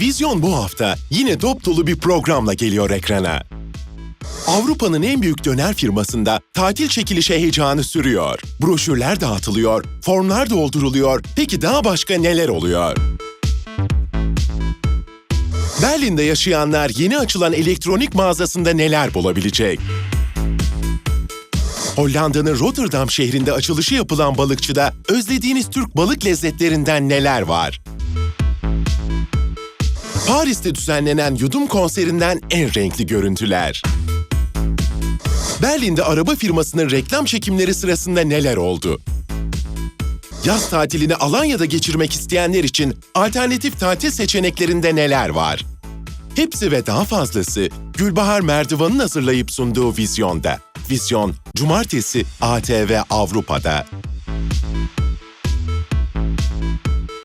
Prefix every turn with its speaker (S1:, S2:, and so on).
S1: Vizyon bu hafta yine dop dolu bir programla geliyor ekrana. Avrupa'nın en büyük döner firmasında tatil çekilişi heyecanı sürüyor. Broşürler dağıtılıyor, formlar dolduruluyor. Peki daha başka neler oluyor? Berlin'de yaşayanlar yeni açılan elektronik mağazasında neler bulabilecek? Hollanda'nın Rotterdam şehrinde açılışı yapılan balıkçıda özlediğiniz Türk balık lezzetlerinden neler var? Paris'te düzenlenen Yudum konserinden en renkli görüntüler. Berlin'de araba firmasının reklam çekimleri sırasında neler oldu? Yaz tatilini Alanya'da geçirmek isteyenler için alternatif tatil seçeneklerinde neler var? Hepsi ve daha fazlası Gülbahar Merdivan'ın hazırlayıp sunduğu Vizyon'da. Vizyon, Cumartesi ATV Avrupa'da.